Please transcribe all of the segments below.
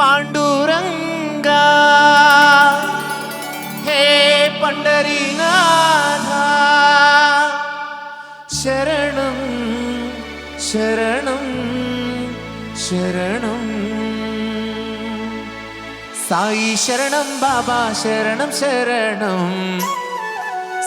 పాండురంగా హే పండరీనాథ శరణం శరణం శరణం సాయి శరణం బాబా శరణం శరణం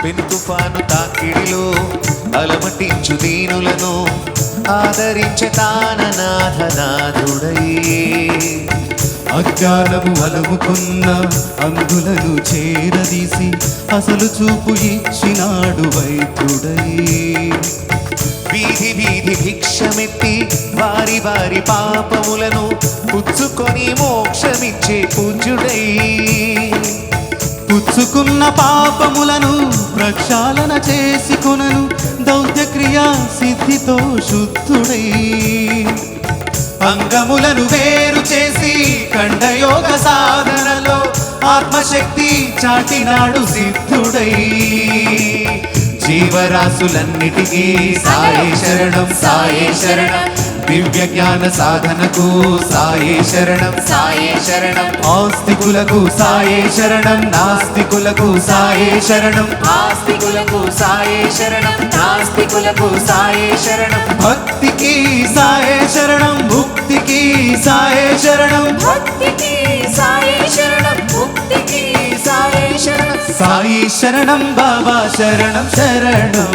పెను తుఫాను తాకిడిలో అలమటించు దీనులను ఆదరించే తాననాథనాథుడై అజ్ఞానము అలముకున్న అందులను చేరదీసి అసలు చూపు ఇచ్చినాడు వైద్యుడై వీధి వీధి భిక్షమెత్తి వారి వారి పాపములను పుచ్చుకొని మోక్షమిచ్చే పూజ్యుడై పుచ్చుకున్న పాపములను ప్రక్షాళన చేసి కొనను దౌత్యక్రియా సిద్ధితో శుద్ధుడై. అంగములను వేరు చేసి కండయోగ సాధనలో ఆత్మశక్తి చాటినాడు సిద్ధుడై. జీవరాశులన్నిటికీ సాయే శరణం సాయే శరణం. దివ్య జ్ఞాన సాధనకు సాయే శరణం సాయే శరణం ఆస్తికులకు సాయే శరణం నాస్తికులకు సాయే శరణం ఆస్తికులకు సాయే శరణం నాస్తికులకు సాయే శరణం భక్తికి సాయే శరణం ముక్తికి సాయే శరణం భక్తికి సాయి శరణం ముక్తికి సాయి శరణం సాయి శరణం బాబా శరణం శరణం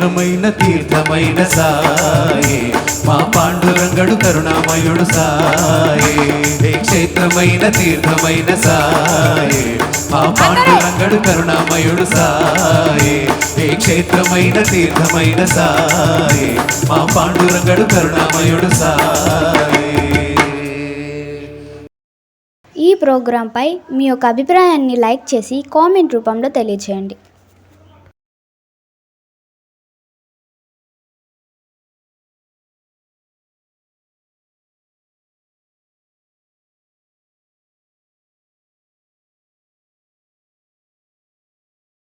పవిత్రమైన తీర్థమైన సాయే. మా పాండురంగడు కరుణామయుడు సాయే. ఏ క్షేత్రమైన తీర్థమైన సాయే. మా పాండురంగడు కరుణామయుడు సాయే. ఏ క్షేత్రమైన తీర్థమైన సాయే. మా పాండురంగడు కరుణామయుడు సాయే. ఈ ప్రోగ్రాంపై మీ యొక్క అభిప్రాయాన్ని లైక్ చేసి కామెంట్ రూపంలో తెలియచేయండి.